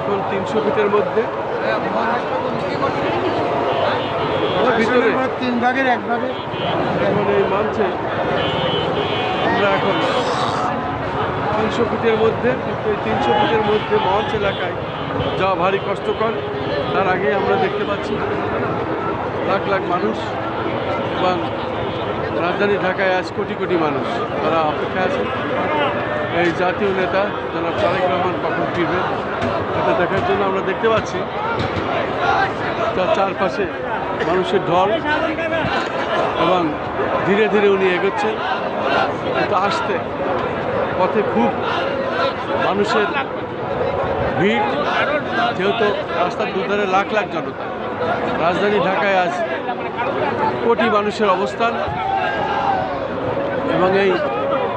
এখন তিনশো ফিটের মধ্যে। ভিতরে। তিন ভাগের এক ভাগে। এখন এই মঞ্চে আমরা এখন তিনশো ফিটের মধ্যে কিন্তু এই তিনশো ফিটের মধ্যে মঞ্চ এলাকায় যা ভারী কষ্টকর তার আগে আমরা দেখতে পাচ্ছি লাখ লাখ মানুষ এবং রাজধানী ঢাকায় আজ কোটি কোটি মানুষ। তারা অপেক্ষায় আছে। এই জাতীয় নেতা জনাব তারেক রহমান কখন ফিরবেন, এটা দেখার জন্য আমরা দেখতে পাচ্ছি। তার চারপাশে মানুষের ঢল এবং ধীরে ধীরে উনি এগোচ্ছেন। কিন্তু আসতে পথে খুব মানুষের ভিড়, যেহেতু রাস্তার দুধারে লাখ লাখ জনতা। রাজধানী ঢাকায় আজ কোটি মানুষের অবস্থান। এবং এই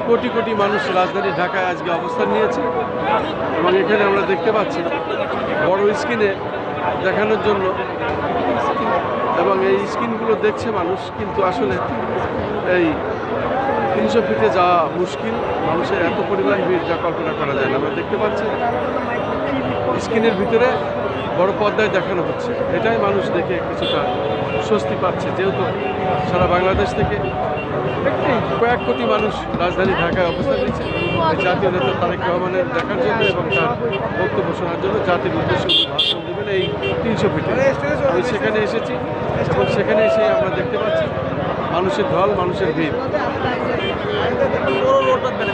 কোটি কোটি মানুষ রাজধানী ঢাকায় আজকে অবস্থান নিয়েছে। এবং এখানে আমরা দেখতে পাচ্ছি বড় স্ক্রিনে দেখানোর জন্য এবং এই স্ক্রিনগুলো দেখছে মানুষ, কিন্তু আসলে এই তিনশো ফিটে যাওয়া মুশকিল। মানুষের এত পরিমাণ ভিড় যা কল্পনা করা যায় না। আমরা দেখতে পাচ্ছি স্ক্রিনের ভিতরে বড় পর্দায় দেখানো হচ্ছে। এটাই মানুষ দেখে কিছুটা স্বস্তি পাচ্ছে। যেহেতু সারা বাংলাদেশ থেকে কয়েক কোটি মানুষ রাজধানী ঢাকায় অবস্থান নিচ্ছে জাতীয় নেতা তারেক রহমানের দেখার জন্য এবং তার বক্তব্য শোনার জন্য জাতির উদ্দেশ্যে ভাষণ দেবেন এই তিনশো ফিটে। আমি সেখানে এসেছি এবং সেখানে এসে আমরা দেখতে পাচ্ছি মানুষের ঢল মানুষের ভিড়।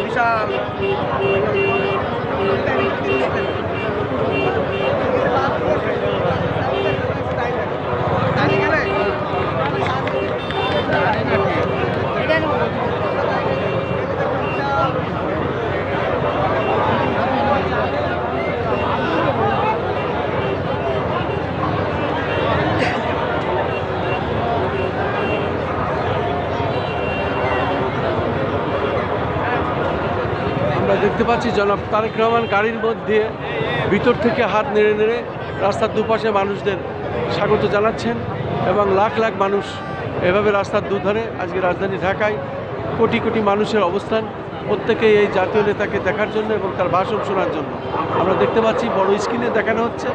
বিশাল আমরা দেখতে পাচ্ছি জনাব তারেক রহমান গাড়ির মধ্যে ভিতর থেকে হাত নেড়ে নেড়ে রাস্তার দুপাশে মানুষদের স্বাগত জানাচ্ছেন এবং লাখ লাখ মানুষ এভাবে রাস্তার দুধারে আজকে রাজধানী ঢাকায় কোটি কোটি মানুষের অবস্থান প্রত্যেকেই এই জাতীয় নেতাকে দেখার জন্য এবং তার ভাষণ শোনার জন্য। আমরা দেখতে পাচ্ছি বড় স্ক্রিনে দেখানো হচ্ছে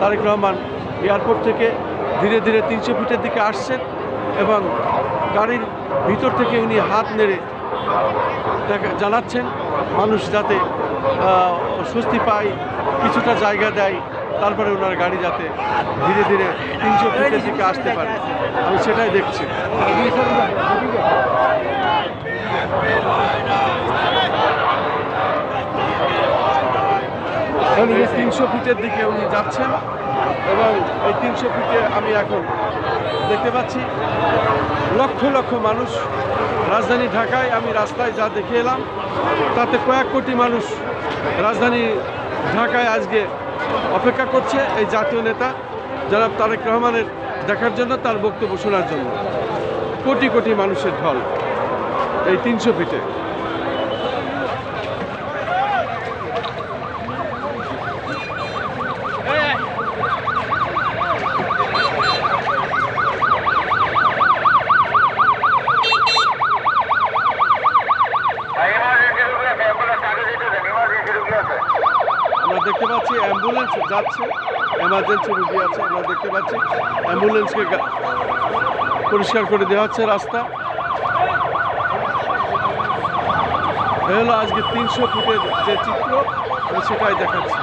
তারেক রহমান এয়ারপোর্ট থেকে ধীরে ধীরে তিনশো ফিটের দিকে আসছেন এবং গাড়ির ভিতর থেকে উনি হাত নেড়ে জানাচ্ছেন মানুষ যাতে স্বস্তি পায়, কিছুটা জায়গা দেয়, তারপরে ওনার গাড়ি যাতে ধীরে ধীরে তিনশো ফিটের দিকে আসতে পারে। আমি সেটাই দেখছি। তিনশো ফিটের দিকে উনি যাচ্ছেন। এবং এই তিনশো ফিটে আমি এখন দেখতে পাচ্ছি লক্ষ লক্ষ মানুষ। রাজধানী ঢাকায় আমি রাস্তায় যা দেখে এলাম, তাতে কয়েক কোটি মানুষ রাজধানী ঢাকায় আজকে অপেক্ষা করছে এই জাতীয় নেতা জনাব তারেক রহমানের দেখার জন্য, তার বক্তব্য শোনার জন্য। কোটি কোটি মানুষের ঢল এই তিনশো ফিটে। আমরা দেখতে পাচ্ছি অ্যাম্বুলেন্স যাচ্ছে এমার্জেন্সি রুগী আছে, আমরা দেখতে পাচ্ছি। অ্যাম্বুলেন্সকে পরিষ্কার করে দেওয়া হচ্ছে রাস্তা। এ হলো আজকে তিনশো ফুটের যে চিত্র সেটাই দেখাচ্ছি।